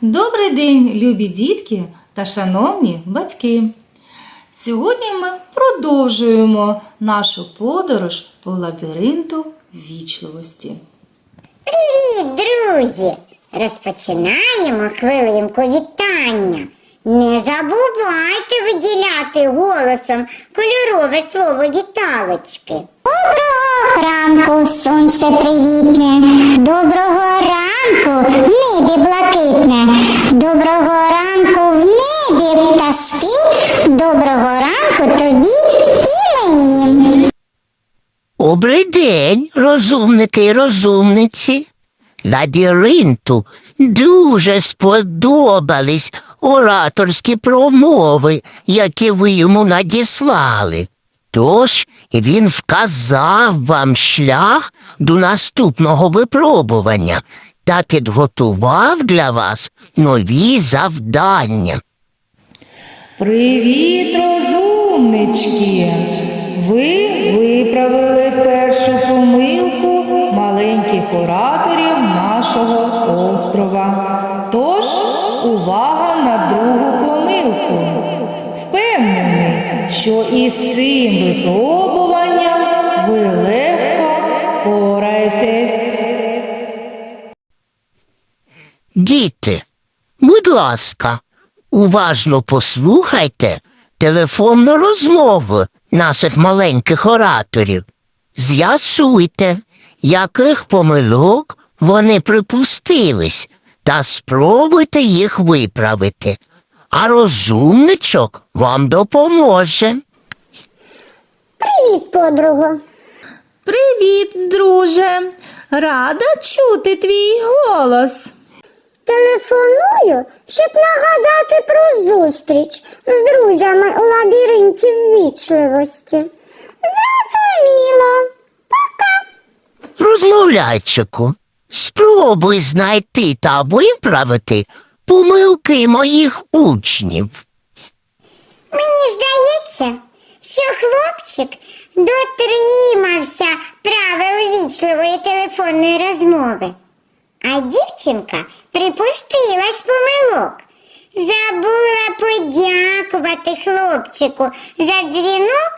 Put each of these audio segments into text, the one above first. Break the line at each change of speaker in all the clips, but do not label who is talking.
Добрий день, любі дітки та шановні батьки! Сьогодні ми продовжуємо нашу подорож по лабіринту вічливості.
Привіт, друзі! Розпочинаємо хвилинку вітання. Не забувайте виділяти голосом кольорове слово віталочки. Доброго ранку, сонце привітне. Доброго ранку, небі
розумники і розумниці. Лабіринту дуже сподобались ораторські промови, які ви йому надіслали. Тож він вказав вам шлях до наступного випробування та підготував для вас нові завдання.
Привіт, розумнички! Ви виправили першу помилку маленьких ораторів нашого острова. Тож увага на другу помилку. Впевнений, що із цим випробуванням ви легко пораєтесь.
Діти, будь ласка, уважно послухайте телефонну розмову наших маленьких ораторів. З'ясуйте, яких помилок вони припустились, та спробуйте їх виправити. А розумничок вам допоможе.
Привіт, подруго.
Привіт, друже! Рада чути твій голос.
Телефоную, щоб нагадати про зустріч з друзями у лабіринті ввічливості. Зрозуміло. Пока.
Розмовляйчику, спробуй знайти та виправити помилки моїх учнів.
Мені здається, що хлопчик дотримався правил вічливої телефонної розмови, а дівчинка припустилась помилок. Забула подякувати хлопчику за дзвінок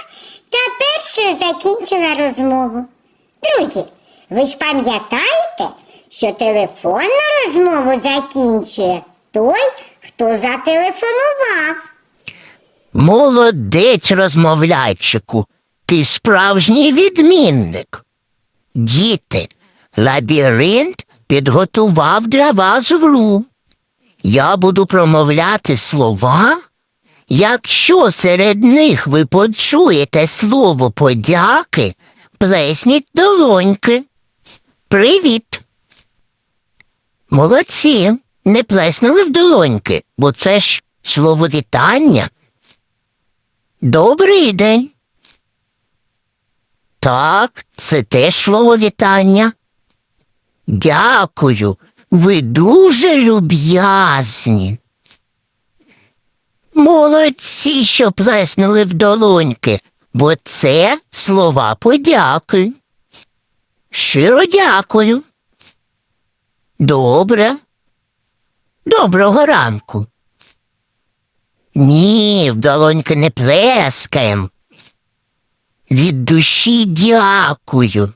та першою закінчила розмову. Друзі, ви ж пам'ятаєте, що телефонну розмову закінчує той, хто зателефонував.
Молодець, розмовляйчику, ти справжній відмінник. Діти, лабіринт підготував для вас гру. Я буду промовляти слова. Якщо серед них ви почуєте слово подяки, плесніть долоньки. Привіт. Молодці, не плеснули в долоньки, бо це ж слово вітання. Добрий день. Так, це теж слово вітання. Дякую, ви дуже люб'язні. Молодці, що плеснули в долоньки, бо це слова подяки. Щиро дякую. Добре. Доброго ранку. Ні, в долоньки не плескаєм. Від душі дякую.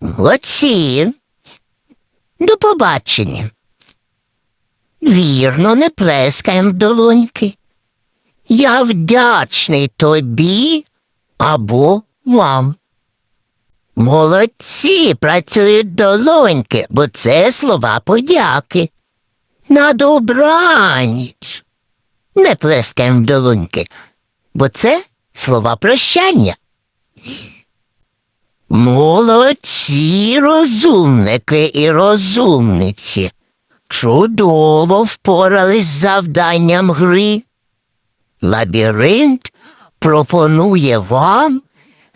Молодці. До побачення. Вірно, не плескаєм долоньки. Я вдячний тобі або вам. Молодці працюють долоньки, бо це слова подяки. На добраніч. Не плескаємо в долоньки, бо це слова прощання. Молодці розумники і розумниці. Чудово впорались з завданням гри. Лабіринт пропонує вам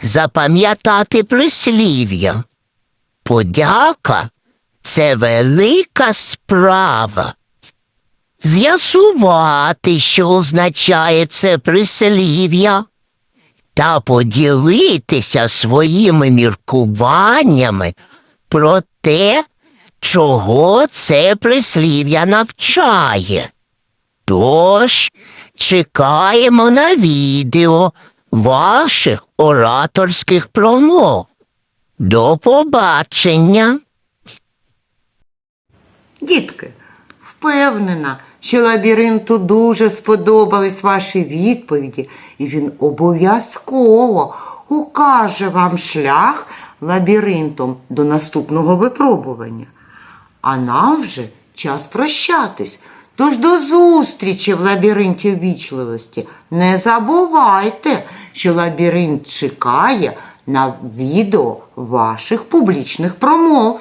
запам'ятати прислів'я. Подяка це велика справа. З'ясувати, що означає це прислів'я, та поділитися своїми міркуваннями про те, чого це прислів'я навчає. Тож чекаємо на відео ваших ораторських промов. До побачення.
Дітки, впевнена, що лабіринту дуже сподобались ваші відповіді, і він обов'язково укаже вам шлях лабіринтом до наступного випробування. А нам вже час прощатись. Тож до зустрічі в лабіринті ввічливості. Не забувайте, що лабіринт чекає на відео ваших публічних промов.